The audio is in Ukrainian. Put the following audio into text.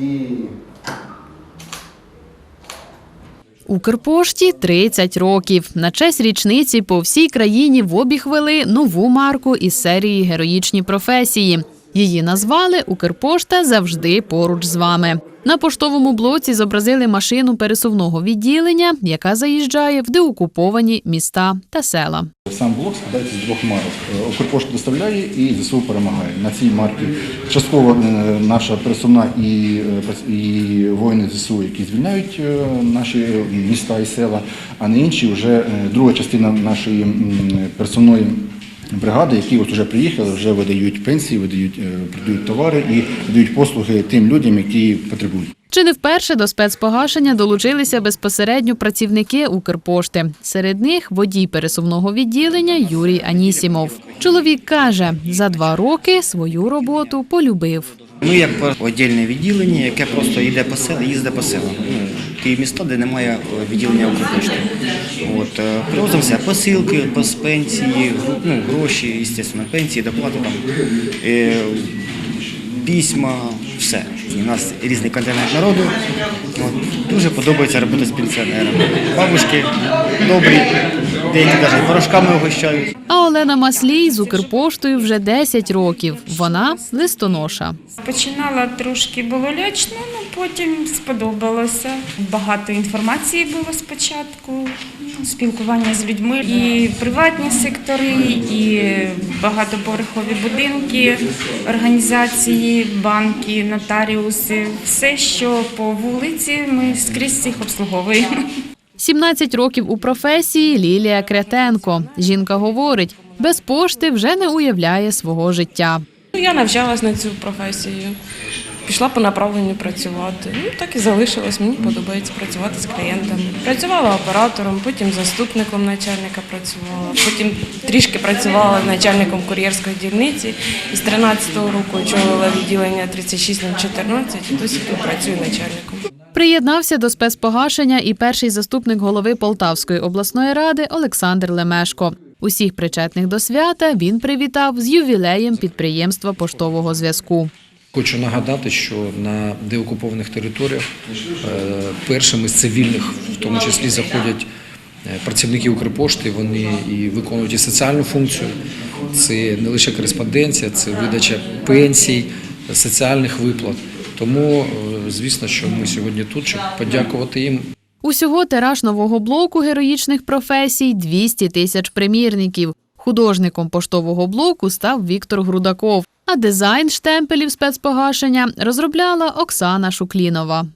І Укрпошті 30 років. На честь річниці по всій країні в обіг вели нову марку із серії Героїчні професії. Її назвали Укрпошта завжди поруч з вами. На поштовому блоці зобразили машину пересувного відділення, яка заїжджає в деокуповані міста та села. Блок складається з двох марок. Е, Укрпошта доставляє і ЗСУ перемагає. На цій марці частково е, наша пересувна і, е, і воїни ЗСУ, які звільняють наші міста і села, а на іншій вже друга частина нашої пересувної бригади, які от вже приїхали, вже видають пенсії, видають, продають товари і видають послуги тим людям, які потребують. Чи не вперше до спецпогашення долучилися безпосередньо працівники Укрпошти. Серед них водій пересувного відділення Юрій Анісімов. Чоловік каже, за два роки свою роботу полюбив. Ми як віддільне відділення, яке просто йде по селу, їздить по селам. Ну, ті міста, де немає е, відділення Укрпошти. От, е, привозимося посилки, пос- пенсії, ну, гроші, звісно, пенсії, доплати, там, е, письма, все. У нас різний континент народу. От, дуже подобається робота з пенсіонерами. Бабушки добрі, деякі навіть порошками огощають. А Олена Маслій з Укрпоштою вже 10 років. Вона листоноша. Починала трошки було лячно, але потім сподобалося. Багато інформації було спочатку, спілкування з людьми, і приватні сектори, і багатоповерхові будинки, організації, банки, нотаріуси. Все, що по вулиці, ми скрізь їх обслуговуємо. 17 років у професії Лілія Кретенко. Жінка говорить, без пошти вже не уявляє свого життя. Ну, Я навчалась на цю професію. Пішла по направленню працювати. Ну так і залишилась. Мені подобається працювати з клієнтами. Працювала оператором, потім заступником начальника працювала, потім трішки працювала начальником кур'єрської дільниці. І з 13-го року очолила відділення 36014 і досі працюю начальником. Приєднався до спецпогашення і перший заступник голови Полтавської обласної ради Олександр Лемешко. Усіх причетних до свята він привітав з ювілеєм підприємства поштового зв'язку. Хочу нагадати, що на деокупованих територіях е, першими з цивільних, в тому числі, заходять е, працівники Укрпошти. Вони і виконують і соціальну функцію. Це не лише кореспонденція, це видача пенсій, соціальних виплат. Тому, е, звісно, що ми сьогодні тут, щоб подякувати їм Усього тираж нового блоку героїчних професій 200 тисяч примірників. Художником поштового блоку став Віктор Грудаков, а дизайн штемпелів спецпогашення розробляла Оксана Шуклінова.